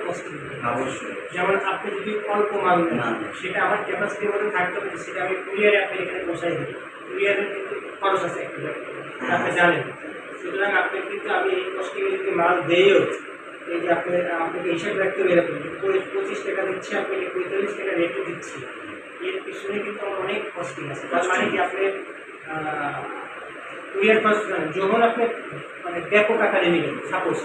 Cost যেমন আপনি যদি অল্প মাল সেটা আমার ক্যাপাসিটির মধ্যে থাকতে হবে, সেটা আমি কুরিয়ারে আপনি এখানে বসাই দিই কুরিয়ারের কিন্তু খরচ আছে আপনি জানেন। সুতরাং আপনি কিন্তু আমি এই কস্টিংয়ে যদি মাল দেয়ও এই যে আপনি আপনাকে হিসাব রাখতে হবে পঁচিশ- টাকা দিচ্ছি আপনাকে পঁয়তাল্লিশ টাকা রেটও দিচ্ছি, এর পিছনে কিন্তু আমার অনেক কস্টিং আছে। তার মানে কি আপনি কুরিয়ার খরচ যখন আপনি মানে ব্যাপক আকারে নেবেন সাপোজ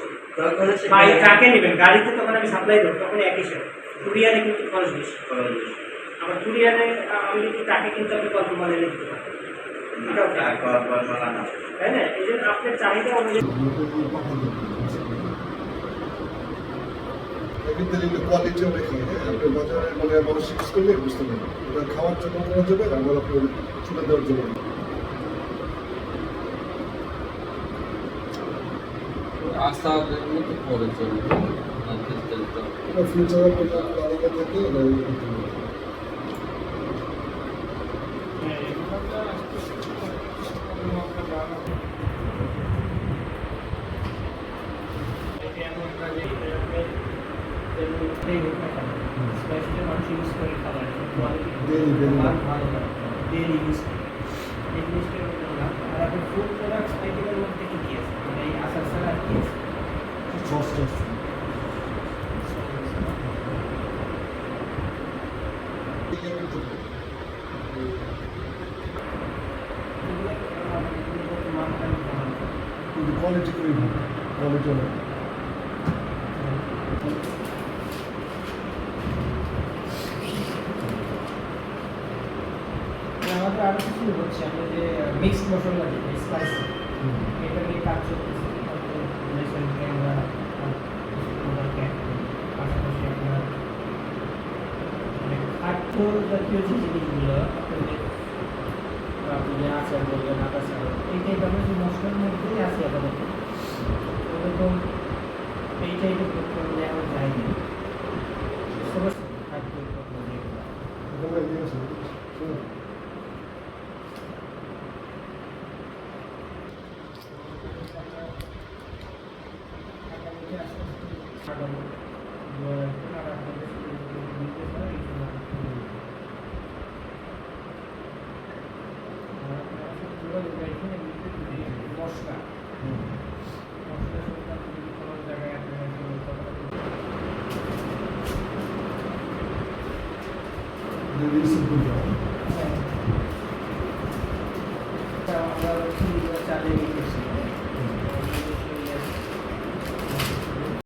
বা ট্রাকে নেবেন গাড়িতে তখন আমি সাপ্লাই দেবো তখন একই সাথে কুরিয়ারে কিন্তু খরচ বেশি। আবার কুরিয়ারে আমি যদি ট্রাকে কিন্তু কত মানে নিতে পারি এটাও ঠিক। তাই না? এই জন্য আপনার চাহিদা অনুযায়ী কিন্তু কিন্তু কোয়ালিটি অনেক হয়? আপনি বাজারে মানে মানুষ ইউজ করলে বুঝতে পারবেন। এটা খাওয়ার জন্য করা যাবে আবার আপনার চুলে দেওয়ার জন্য। আস্থা পরে চলবে এটা ফিউচার আপনার থাকে এটা করতে হবে। Daily, daily. ডেলি ইউজ এই জিনিসটা আর আপনি ফুড প্রোডাক্টস আইটেমের মধ্যে কি কি আছে? মানে এই আচার আর হবে কিন্তু কোয়ালিটি খুবই কোয়ালিটি অনেক আমাদের আরও কিছু হচ্ছে আমরা যে মিক্সড মশলা স্পাইসি এটা নিয়ে কাজ চলতেছে। খাদ্য জাতীয় যে জিনিসগুলো আপনাদের আপনি যে আচার বললেন আটা চাল এই টাইপ আমরা যে মশলার মধ্যেই আছে আপাতত ওরকম এই টাইপের পণ্য নেওয়া যায়নি সমস্ত খাদ্য পণ্য মশলা There is a good job.